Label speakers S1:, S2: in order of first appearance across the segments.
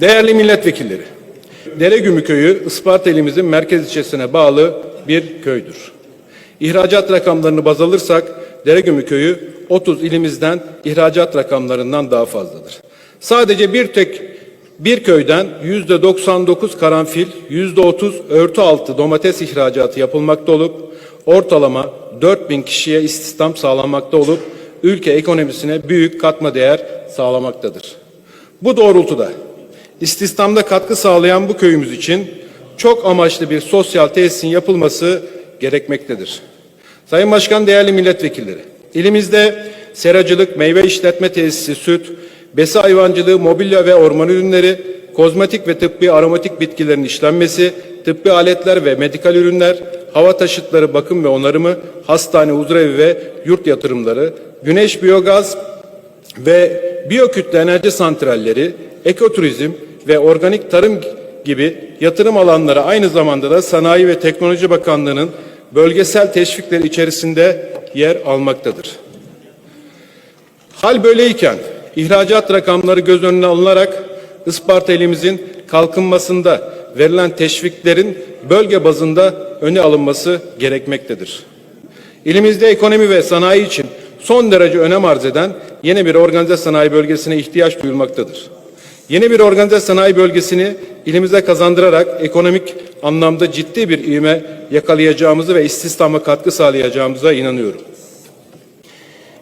S1: Değerli milletvekilleri, Deregümü köyü Isparta ilimizin merkez ilçesine bağlı bir köydür. İhracat rakamlarını baz alırsak Deregümü köyü 30 ilimizden ihracat rakamlarından daha fazladır. Sadece bir tek bir köyden yüzde 99 karanfil, yüzde 30 örtü altı domates ihracatı yapılmakta olup ortalama 4000 kişiye istihdam sağlanmakta olup ülke ekonomisine büyük katma değer sağlamaktadır. Bu doğrultuda istihdamda katkı sağlayan bu köyümüz için çok amaçlı bir sosyal tesisin yapılması gerekmektedir. Sayın Başkan, değerli milletvekilleri, ilimizde seracılık, meyve işletme tesisi, süt, besi hayvancılığı, mobilya ve orman ürünleri, kozmetik ve tıbbi aromatik bitkilerin işlenmesi, tıbbi aletler ve medikal ürünler, hava taşıtları bakım ve onarımı, hastane, huzurevi ve yurt yatırımları, güneş biyogaz, ve biyokütle enerji santralleri, ekoturizm ve organik tarım gibi yatırım alanları aynı zamanda da Sanayi ve Teknoloji Bakanlığı'nın bölgesel teşvikleri içerisinde yer almaktadır. Hal böyleyken ihracat rakamları göz önüne alınarak Isparta ilimizin kalkınmasında verilen teşviklerin bölge bazında öne alınması gerekmektedir. İlimizde ekonomi ve sanayi için son derece önem arz eden yeni bir organize sanayi bölgesine ihtiyaç duyulmaktadır. Yeni bir organize sanayi bölgesini ilimize kazandırarak ekonomik anlamda ciddi bir ivme yakalayacağımızı ve istihdama katkı sağlayacağımıza inanıyorum.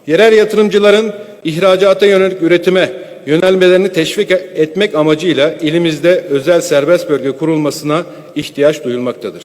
S1: Yerel yatırımcıların ihracata yönelik üretime yönelmelerini teşvik etmek amacıyla ilimizde özel serbest bölge kurulmasına ihtiyaç duyulmaktadır.